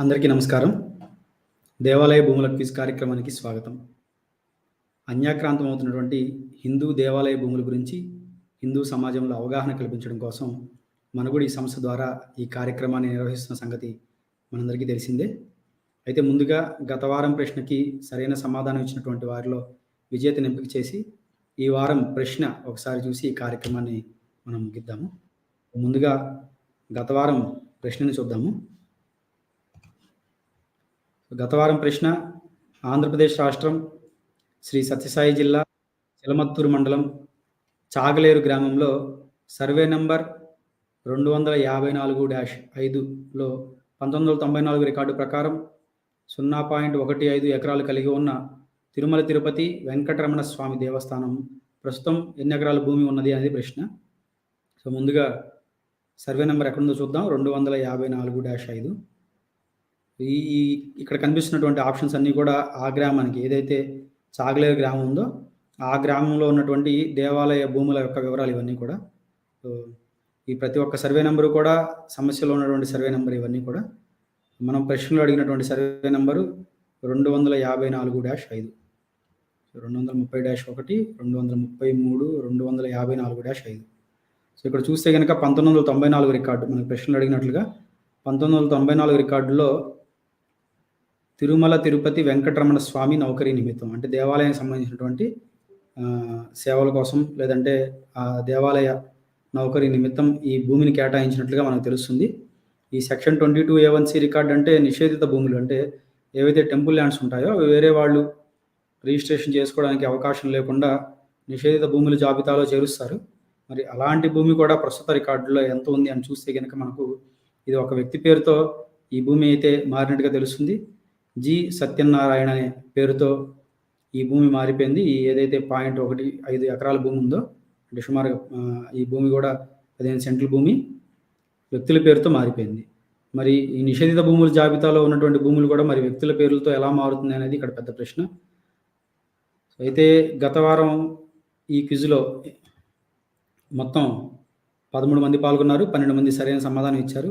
అందరికీ నమస్కారం. దేవాలయ భూముల క్విజ్ కార్యక్రమానికి స్వాగతం. అన్యాక్రాంతం అవుతున్నటువంటి హిందూ దేవాలయ భూముల గురించి హిందూ సమాజంలో అవగాహన కల్పించడం కోసం మనగుడి సంస్థ ద్వారా ఈ కార్యక్రమాన్ని నిర్వహిస్తున్న సంగతి మనందరికీ తెలిసిందే. అయితే ముందుగా గత వారం ప్రశ్నకి సరైన సమాధానం ఇచ్చినటువంటి వారిలో విజేతను ఎంపిక చేసి ఈ వారం ప్రశ్న ఒకసారి చూసి ఈ కార్యక్రమాన్ని మనం ముగిద్దాము. ముందుగా గత వారం ప్రశ్నని చూద్దాము. గత వారం ప్రశ్న ఆంధ్రప్రదేశ్ రాష్ట్రం శ్రీ సత్యసాయి జిల్లా చిలమత్తూరు మండలం చాగలేరు గ్రామంలో సర్వే నంబర్ రెండు వందల యాభై నాలుగు డాష్ ఐదులో పంతొమ్మిది వందల తొంభై నాలుగు రికార్డు ప్రకారం సున్నా పాయింట్ ఒకటి ఐదు ఎకరాలు కలిగి ఉన్న తిరుమల తిరుపతి వెంకటరమణ స్వామి దేవస్థానం ప్రస్తుతం ఎన్ని ఎకరాల భూమి ఉన్నది అనేది ప్రశ్న. సో ముందుగా సర్వే నెంబర్ ఎక్కడుందో చూద్దాం. రెండు వందల యాభై నాలుగు డాష్ ఐదు. ఈ ఇక్కడ కనిపిస్తున్నటువంటి ఆప్షన్స్ అన్నీ కూడా ఆ గ్రామానికి ఏదైతే చాగలేరు గ్రామం ఉందో ఆ గ్రామంలో ఉన్నటువంటి దేవాలయ భూముల యొక్క వివరాలు ఇవన్నీ కూడా ఈ ప్రతి ఒక్క సర్వే నెంబరు కూడా సమస్యలో ఉన్నటువంటి సర్వే నెంబర్ ఇవన్నీ కూడా మనం ప్రశ్నలో అడిగినటువంటి సర్వే నెంబరు రెండు వందల యాభై నాలుగు డాష్ ఐదు. రెండు వందల ముప్పై డాష్ ఒకటి రెండు వందల ముప్పై మూడు రెండు వందల యాభై నాలుగు డాష్ ఐదు. సో ఇక్కడ చూస్తే కనుక పంతొమ్మిది వందల తొంభై నాలుగు రికార్డు మనకి ప్రశ్నలు అడిగినట్లుగా పంతొమ్మిది వందల తొంభై నాలుగు రికార్డులో తిరుమల తిరుపతి వెంకటరమణ స్వామి నౌకరీ నిమిత్తం అంటే దేవాలయానికి సంబంధించినటువంటి సేవల కోసం లేదంటే ఆ దేవాలయ నౌకరీ నిమిత్తం ఈ భూమిని కేటాయించినట్లుగా మనకు తెలుస్తుంది. ఈ section twenty two A one C record అంటే నిషేధిత భూములు అంటే ఏవైతే టెంపుల్ ల్యాండ్స్ ఉంటాయో అవి వేరే వాళ్ళు రిజిస్ట్రేషన్ చేసుకోవడానికి అవకాశం లేకుండా నిషేధిత భూముల జాబితాలో చేరుస్తారు. మరి అలాంటి భూమి కూడా ప్రస్తుత రికార్డులో ఎంత ఉంది అని చూస్తే కనుక మనకు ఇది ఒక వ్యక్తి పేరుతో ఈ భూమి అయితే మారినట్టుగా తెలుస్తుంది. జి సత్యనారాయణ అనే పేరుతో ఈ భూమి మారిపోయింది. ఏదైతే పాయింట్ ఒకటి ఐదు ఎకరాల భూమి ఉందో అంటే సుమారుగా ఈ భూమి కూడా పదిహేను సెంట్ల భూమి వ్యక్తుల పేరుతో మారిపోయింది. మరి ఈ నిషేధిత భూముల జాబితాలో ఉన్నటువంటి భూములు కూడా మరి వ్యక్తుల పేర్లతో ఎలా మారుతుంది అనేది ఇక్కడ పెద్ద ప్రశ్న. అయితే గత వారం ఈ క్విజ్లో మొత్తం పదమూడు మంది పాల్గొన్నారు పన్నెండు మంది సరైన సమాధానం ఇచ్చారు.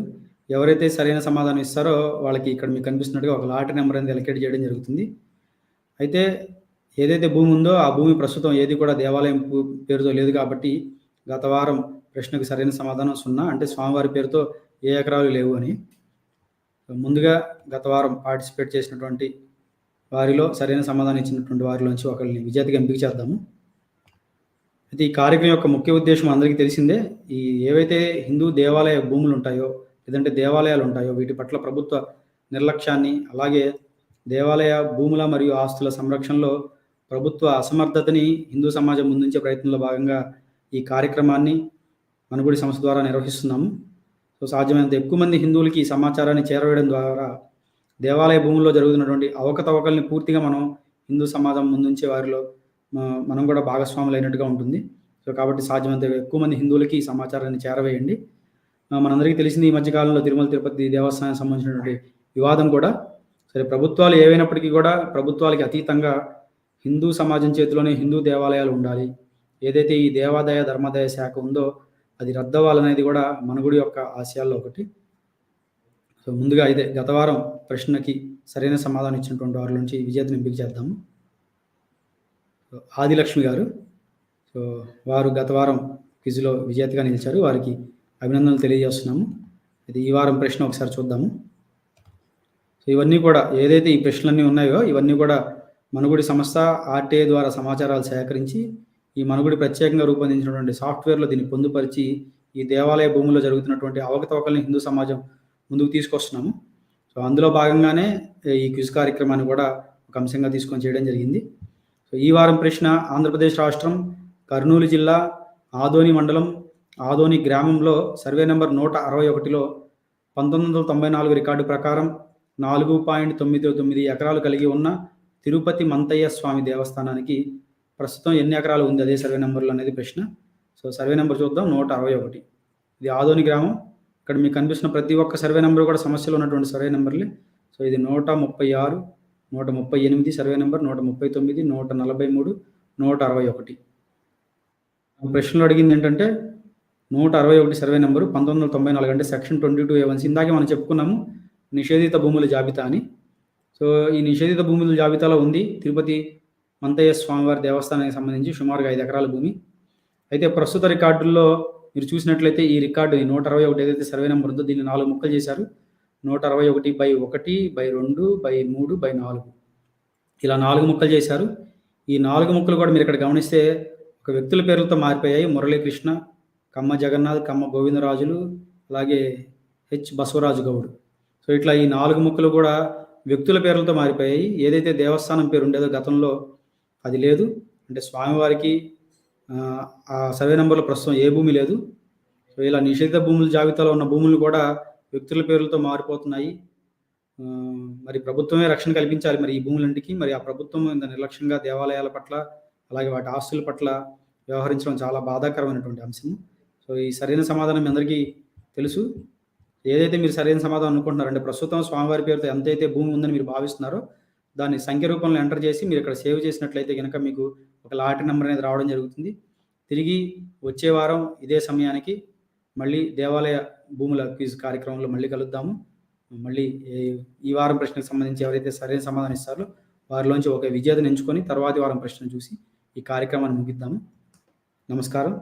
ఎవరైతే సరైన సమాధానం ఇస్తారో వాళ్ళకి ఇక్కడ మీకు కనిపిస్తున్నట్టుగా ఒక లాటరీ నెంబర్ అనేది ఎలకేట్ చేయడం జరుగుతుంది. అయితే ఏదైతే భూమి ఉందో ఆ భూమి ప్రస్తుతం ఏది కూడా దేవాలయం పేరుతో లేదు కాబట్టి గత వారం ప్రశ్నకు సరైన సమాధానం సున్నా అంటే స్వామివారి పేరుతో ఏ ఎకరాలు లేవు అని. ముందుగా గత వారం పార్టిసిపేట్ చేసినటువంటి వారిలో సరైన సమాధానం ఇచ్చినటువంటి వారిలోంచి ఒకరిని విజేతగా ఎంపిక చేద్దాము. అయితే ఈ కార్యక్రమం యొక్క ముఖ్య ఉద్దేశం అందరికీ తెలిసిందే ఈ ఏవైతే హిందూ దేవాలయ భూములు ఉంటాయో లేదంటే దేవాలయాలు ఉంటాయో వీటి పట్ల ప్రభుత్వ నిర్లక్ష్యాన్ని అలాగే దేవాలయ భూముల మరియు ఆస్తుల సంరక్షణలో ప్రభుత్వ అసమర్థతని హిందూ సమాజం ముందుంచే ప్రయత్నంలో భాగంగా ఈ కార్యక్రమాన్ని మనుగుడి సంస్థ ద్వారా నిర్వహిస్తున్నాము సో సాధ్యమైనంత ఎక్కువ మంది హిందువులకి ఈ సమాచారాన్ని చేరవేయడం ద్వారా దేవాలయ భూముల్లో జరుగుతున్నటువంటి అవకతవకల్ని పూర్తిగా మనం హిందూ సమాజం ముందుంచే వారిలో మనం కూడా భాగస్వాములు అయినట్టుగా ఉంటుంది. సో కాబట్టి సాధ్యమైనంత ఎక్కువ మంది హిందువులకి ఈ సమాచారాన్ని చేరవేయండి. మనందరికీ తెలిసింది ఈ మధ్యకాలంలో తిరుమల తిరుపతి దేవస్థానానికి సంబంధించినటువంటి వివాదం కూడా. సరే ప్రభుత్వాలు ఏవైనప్పటికీ కూడా ప్రభుత్వాలకి అతీతంగా హిందూ సమాజం చేతిలోనే హిందూ దేవాలయాలు ఉండాలి. ఏదైతే ఈ దేవాదాయ ధర్మాదాయ శాఖ ఉందో అది రద్దవ్వాలనేది కూడా మనగుడి యొక్క ఆశయాల్లో ఒకటి. సో ముందుగా ఇదే గత వారం ప్రశ్నకి సరైన సమాధానం ఇచ్చినటువంటి వారి నుంచి విజేతను ఎంపిక చేద్దాము. ఆదిలక్ష్మి గారు సో వారు గత వారం క్విజ్లో విజేతగా నిలిచారు. వారికి అభినందనలు తెలియజేస్తున్నాము. ఇది ఈ వారం ప్రశ్న ఒకసారి చూద్దాము. సో ఇవన్నీ కూడా ఏదైతే ఈ ప్రశ్నలన్నీ ఉన్నాయో ఇవన్నీ కూడా మనుగుడి సంస్థ ఆర్టీఐ ద్వారా సమాచారాలు సేకరించి ఈ మనుగుడి ప్రత్యేకంగా రూపొందించినటువంటి సాఫ్ట్వేర్లో దీన్ని పొందుపరిచి ఈ దేవాలయ భూముల్లో జరుగుతున్నటువంటి అవకతవకల్ని హిందూ సమాజం ముందుకు తీసుకొస్తున్నాము. సో అందులో భాగంగానే ఈ క్విజ్ కార్యక్రమాన్ని కూడా ఒక అంశంగా తీసుకొని చేయడం జరిగింది. సో ఈ వారం ప్రశ్న ఆంధ్రప్రదేశ్ రాష్ట్రం కర్నూలు జిల్లా ఆదోని మండలం ఆదోని గ్రామంలో సర్వే నెంబర్ నూట అరవై ఒకటిలో పంతొమ్మిది వందల తొంభై నాలుగు రికార్డు ప్రకారం నాలుగు పాయింట్ తొమ్మిది తొమ్మిది ఎకరాలు కలిగి ఉన్న తిరుపతి మంతయ్య స్వామి దేవస్థానానికి ప్రస్తుతం ఎన్ని ఎకరాలు ఉంది అదే సర్వే నెంబర్లు అనేది ప్రశ్న. సో సర్వే నెంబర్ చూద్దాం నూట అరవై ఒకటి. ఇది ఆదోని గ్రామం. ఇక్కడ మీకు కనిపిస్తున్న ప్రతి ఒక్క సర్వే నెంబర్ కూడా సమస్యలు ఉన్నటువంటి సర్వే నెంబర్లే. సో ఇది నూట ముప్పై ఆరు నూట ముప్పై ఎనిమిది సర్వే నెంబర్ నూట ముప్పై తొమ్మిది నూట నలభై మూడు నూట అరవై ఒకటి. ప్రశ్నలు అడిగింది ఏంటంటే నూట అరవై ఒకటి సర్వే నెంబరు పంతొమ్మిది వందల తొంభై నాలుగు అంటే సెక్షన్ ట్వంటీ టూ ఏవన్స్ ఇందాకే మనం చెప్పుకున్నాము నిషేధిత భూముల జాబితా అని. సో ఈ నిషేధిత భూముల జాబితాలో ఉంది తిరుపతి మంతయ్య స్వామివారి దేవస్థానానికి సంబంధించి సుమారుగా ఐదు ఎకరాల భూమి. అయితే ప్రస్తుత రికార్డుల్లో మీరు చూసినట్లయితే ఈ రికార్డు నూట అరవై ఒకటి ఏదైతే సర్వే నెంబర్ ఉందో దీన్ని నాలుగు ముక్కలు చేశారు. నూట అరవై ఒకటి బై ఒకటి బై రెండు బై మూడు బై నాలుగు. ఇలా నాలుగు ముక్కలు చేశారు. ఈ నాలుగు ముక్కలు కూడా మీరు ఇక్కడ గమనిస్తే ఒక వ్యక్తుల పేర్లతో మారిపోయాయి. మురళీకృష్ణ కమ్మ జగన్నాథ్ కమ్మ గోవిందరాజులు అలాగే హెచ్ బసవరాజు గౌడ్. సో ఇట్లా ఈ నాలుగు ముక్కలు కూడా వ్యక్తుల పేర్లతో మారిపోయాయి. ఏదైతే దేవస్థానం పేరు ఉండేదో గతంలో అది లేదు. అంటే స్వామివారికి ఆ, సర్వే నెంబర్లో ప్రస్తుతం ఏ భూమి లేదు. సో ఇలా నిషేధిత భూముల జాబితాలో ఉన్న భూములు కూడా వ్యక్తుల పేర్లతో మారిపోతున్నాయి. మరి ప్రభుత్వమే రక్షణ కల్పించాలి మరి ఈ భూములంటికి. మరి ఆ ప్రభుత్వం ఇంత నిర్లక్ష్యంగా దేవాలయాల పట్ల అలాగే వాటి ఆస్తుల పట్ల వ్యవహరించడం చాలా బాధాకరమైనటువంటి అంశం సో ఈ సరైన సమాధానం మీ అందరికీ తెలుసు. ఏదైతే మీరు సరైన సమాధానం అనుకుంటున్నారంటే ప్రస్తుతం స్వామివారి పేరుతో ఎంతైతే భూమి ఉందని మీరు భావిస్తున్నారో దాన్ని సంఖ్య రూపంలో ఎంటర్ చేసి మీరు ఇక్కడ సేవ్ చేసినట్లయితే కనుక మీకు ఒక లాటరీ నెంబర్ అనేది రావడం జరుగుతుంది. తిరిగి వచ్చే వారం ఇదే సమయానికి మళ్ళీ దేవాలయ భూముల క్విజ్ కార్యక్రమంలో మళ్ళీ కలుద్దాము. మళ్ళీ ఈ- ఈ వారం ప్రశ్నకు సంబంధించి ఎవరైతే సరైన సమాధానం ఇస్తారో వారిలోంచి ఒక విజేతను ఎంచుకొని తర్వాతి వారం ప్రశ్నను చూసి ఈ కార్యక్రమాన్ని ముగిద్దాము. నమస్కారం.